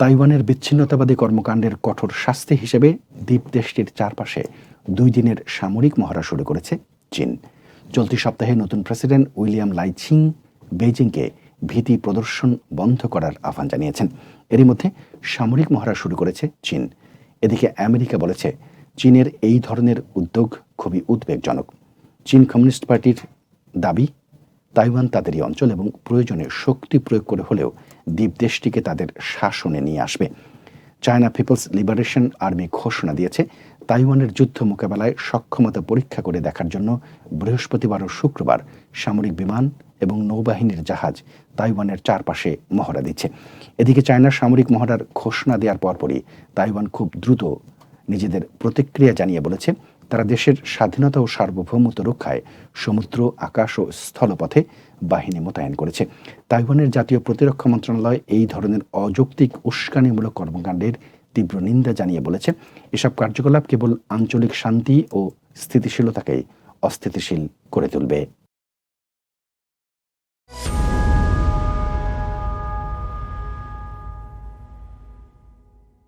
তাইওয়ানের বিচ্ছিন্নতাবাদী কর্মকাণ্ডের কঠোর শাস্তি হিসেবে দ্বীপ দেশটির চারপাশে দুই দিনের সামরিক মহড়া শুরু করেছে চীন। চলতি সপ্তাহে নতুন প্রেসিডেন্ট উইলিয়াম লাইছিং বেইজিংকে ভীতি প্রদর্শন বন্ধ করার আহ্বান জানিয়েছেন। এরই মধ্যে সামরিক মহড়া শুরু করেছে চীন। এদিকে আমেরিকা বলেছে, চীনের এই ধরনের উদ্যোগ খুবই উদ্বেগজনক। চীন কমিউনিস্ট পার্টির দাবি তাইওয়ান তাদের এই অঞ্চল এবং প্রয়োজনে শক্তি প্রয়োগ করে হলেও দ্বীপ দেশটিকে তাদের শাসনে নিয়ে আসবে। চায়না পিপলস লিবারেশন আর্মি ঘোষণা দিয়েছে, তাইওয়ানের যুদ্ধ মোকাবেলায় সক্ষমতা পরীক্ষা করে দেখার জন্য বৃহস্পতিবার ও শুক্রবার সামরিক বিমান এবং নৌবাহিনীর জাহাজ তাইওয়ানের চারপাশে মহড়া দিচ্ছে। এদিকে চায়নার সামরিক মহড়ার ঘোষণা দেওয়ার পরপরই তাইওয়ান খুব দ্রুত নিজেদের প্রতিক্রিয়া জানিয়ে বলেছে তারা দেশের স্বাধীনতা ও সার্বভৌমত্ব রক্ষায় সমুদ্র, আকাশ ও স্থলপথে বাহিনী মোতায়েন করেছে। তাইওয়ানের জাতীয় প্রতিরক্ষা মন্ত্রণালয় এই ধরনের অযৌক্তিক উস্কানিমূলক কর্মকাণ্ডের তীব্র নিন্দা জানিয়ে বলেছে। এসব কার্যকলাপ কেবল আঞ্চলিক শান্তি ও স্থিতিশীলতাকে অস্থিতিশীল করে তুলবে।